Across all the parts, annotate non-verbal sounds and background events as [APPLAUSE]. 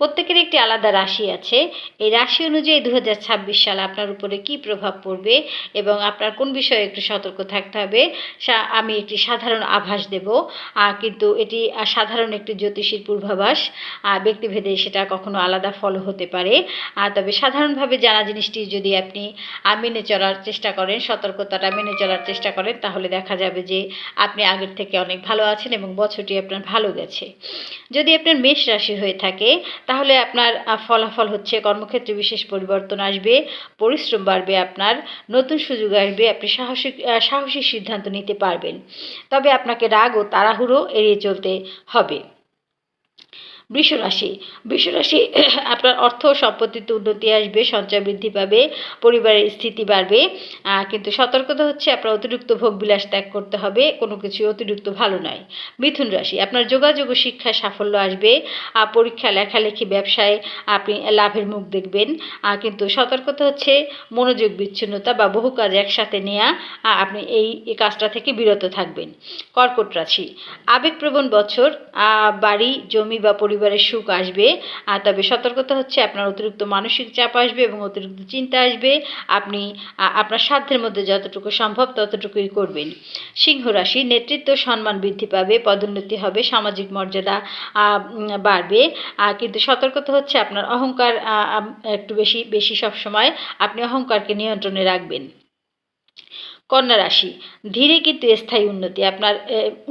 প্রত্যেকের একটি আলাদা রাশি আছে। এই রাশি অনুযায়ী দু সালে আপনার উপরে কি প্রভাব পড়বে এবং আপনার কোন বিষয়ে একটু সতর্ক থাকতে হবে আমি একটি সাধারণ আভাস দেব। কিন্তু এটি সাধারণ একটি জ্যোতিষীর পূর্বাভাস। ব্যক্তিভেদে সেটা কখনো আলাদা ফল হতে পারে। তবে সাধারণভাবে জানা জিনিসটি যদি আপনি মেনে চলার চেষ্টা করেন, সতর্কতাটা মেনে চলার চেষ্টা করেন, তাহলে দেখা যাবে যে আপনি আগের থেকে অনেক ভালো আছেন এবং বছরটি আপনার ভালো গেছে। যদি আপনার মেষ রাশি হয়ে থাকে তাহলে আপনার ফলাফল হচ্ছে কর্মক্ষেত্রে বিশেষ পরিবর্তন আসবে, পরিশ্রম বাড়বে আপনার, নতুন সুযোগ আসবে, আপনি সাহসী সাহসী সিদ্ধান্ত নিতে পারবেন। তবে আপনাকে রাগ ও তাড়াহুড়ো এড়িয়ে চলতে হবে। বৃষরাশি। বৃষরাশি, [CLEARS THROAT] আপনার অর্থ সম্পত্তিতে উন্নতি আসবে, সঞ্চয় বৃদ্ধি পাবে, পরিবারের স্থিতি বাড়বে কিন্তু সতর্কতা হচ্ছে আপনার অতিরিক্ত ভোগবিলাস ত্যাগ করতে হবে, কোনো কিছু অতিরিক্ত ভালো নয়। মিথুন রাশি, আপনার যোগাযোগ ও শিক্ষায় সাফল্য আসবে পরীক্ষা, লেখালেখি, ব্যবসায় আপনি লাভের মুখ দেখবেন কিন্তু সতর্কতা হচ্ছে মনোযোগ বিচ্ছিন্নতা বা বহু কাজ একসাথে নেওয়া আপনি এই কাজটা থেকে বিরত থাকবেন। কর্কট রাশি, আবেগপ্রবণ বছর বাড়ি, জমি বা পরিবারের সুখ আসবে। আর তবে সতর্কতা হচ্ছে আপনার অতিরিক্ত মানসিক চাপ আসবে এবং অতিরিক্ত চিন্তা আসবে। আপনি আপনার সাধ্যের মধ্যে যতটুকু সম্ভব ততটুকুই করবেন। সিংহ রাশি নেতৃত্ব সম্মান বৃদ্ধি পাবে, পদোন্নতি হবে, সামাজিক মর্যাদা বাড়বে। কিন্তু সতর্কতা হচ্ছে আপনার অহংকার একটু বেশি বেশি সব সময় আপনি অহংকারকে নিয়ন্ত্রণে রাখবেন। কন্যা রাশি। ধীরে কিন্তু স্থায়ী উন্নতি। আপনার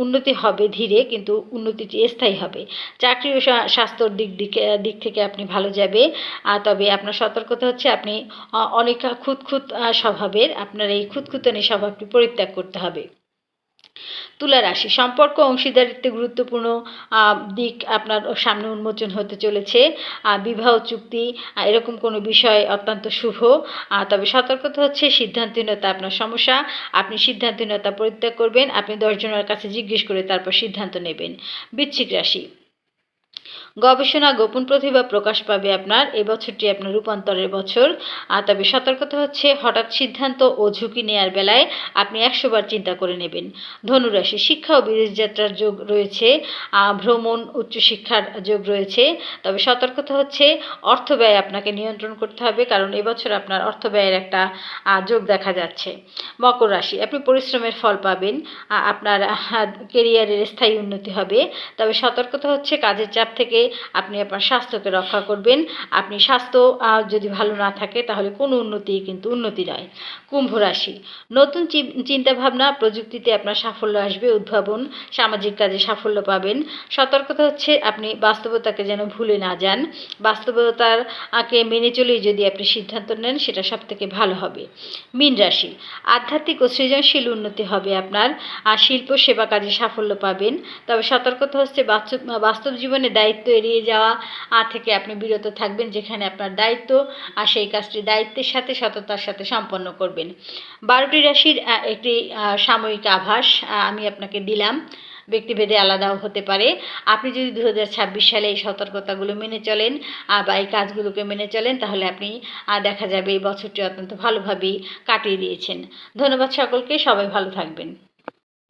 উন্নতি হবে ধীরে, কিন্তু উন্নতিটি স্থায়ী হবে। চাকরি ও স্বাস্থ্যর দিক দিকে, দিক থেকে আপনি ভালো যাবে। তবে আপনার সতর্কতা হচ্ছে আপনি অনেক খুঁতখুত স্বভাবের। আপনার এই খুঁতখুতানি স্বভাবটি পরিত্যাগ করতে হবে। তুলা রাশি। সম্পর্ক অংশীদারিত্বে গুরুত্বপূর্ণ দিক আপনার সামনে উন্মোচন হতে চলেছে। বিবাহ চুক্তি এরকম কোনো বিষয় অত্যন্ত শুভ। তবে সতর্কতা হচ্ছে সিদ্ধান্তহীনতা আপনার সমস্যা। আপনি সিদ্ধান্তহীনতা পরিত্যাগ করবেন। আপনি দশজনের কাছে জিজ্ঞেস করে তারপর সিদ্ধান্ত নেবেন। বৃশ্চিক রাশি। গবেষণা গোপন প্রতিভা প্রকাশ পাবে আপনার। এই বছরটি আপনার রূপান্তরের বছর। আর তবে সতর্কতা হচ্ছে, হঠাৎ সিদ্ধান্ত ও ঝুঁকি নেয়ার বেলায় আপনি একশোবার চিন্তা করে নেবেন। ধনুরাশি, শিক্ষা ও বিদেশ যাত্রার যোগ রয়েছে। ভ্রমণ, উচ্চশিক্ষার যোগ রয়েছে। তবে সতর্কতা হচ্ছে, অর্থ ব্যয় আপনাকে নিয়ন্ত্রণ করতে হবে, কারণ এবছর আপনার অর্থ ব্যয়ের একটা যোগ দেখা যাচ্ছে। মকর রাশি, আপনি পরিশ্রমের ফল পাবেন। আপনার কেরিয়ারের স্থায়ী উন্নতি হবে। তবে সতর্কতা হচ্ছে, কাজের চাপ থেকে আপনি আপনার স্বাস্থ্যকে রক্ষা করবেন। আপনি স্বাস্থ্য যদি ভালো না থাকে, তাহলে কোনো উন্নতি কিন্তু উন্নতি নয়। কুম্ভ রাশি। নতুন চিন্তাভাবনা প্রযুক্তিতে আপনার সাফল্য আসবে, উদ্ভাবন, সামাজিক কাজে সাফল্য পাবেন। সতর্কতা হচ্ছে আপনি বাস্তবতাকে যেন ভুলে না যান। বাস্তবতার আকে মেনে চলেই যদি আপনি সিদ্ধান্ত নেন, সেটা সব থেকে ভালো হবে। মীন রাশি। আধ্যাত্মিক ও সৃজনশীল উন্নতি হবে আপনার। আর শিল্প সেবা কাজে সাফল্য পাবেন। তবে সতর্কতা হচ্ছে বাস্তব জীবনে দায়িত্ব এড়িয়ে যাওয়া আহ, থেকে আপনি বিরত থাকবেন যেখানে আপনার দায়িত্ব আর সেই কাজটি দায়িত্বের সাথে সততার সাথে সম্পন্ন করবেন। বারোটি রাশির একটি সাময়িক আভাস আমি আপনাকে দিলাম। ব্যক্তিভেদে আলাদাও হতে পারে। আপনি যদি দু হাজার ছাব্বিশ সালে এই সতর্কতাগুলো মেনে চলেন বা এই কাজগুলোকে মেনে চলেন তাহলে আপনি দেখা যাবে এই বছরটি অত্যন্ত ভালোভাবেই কাটিয়ে দিয়েছেন। ধন্যবাদ সকলকে সবাই ভালো থাকবেন।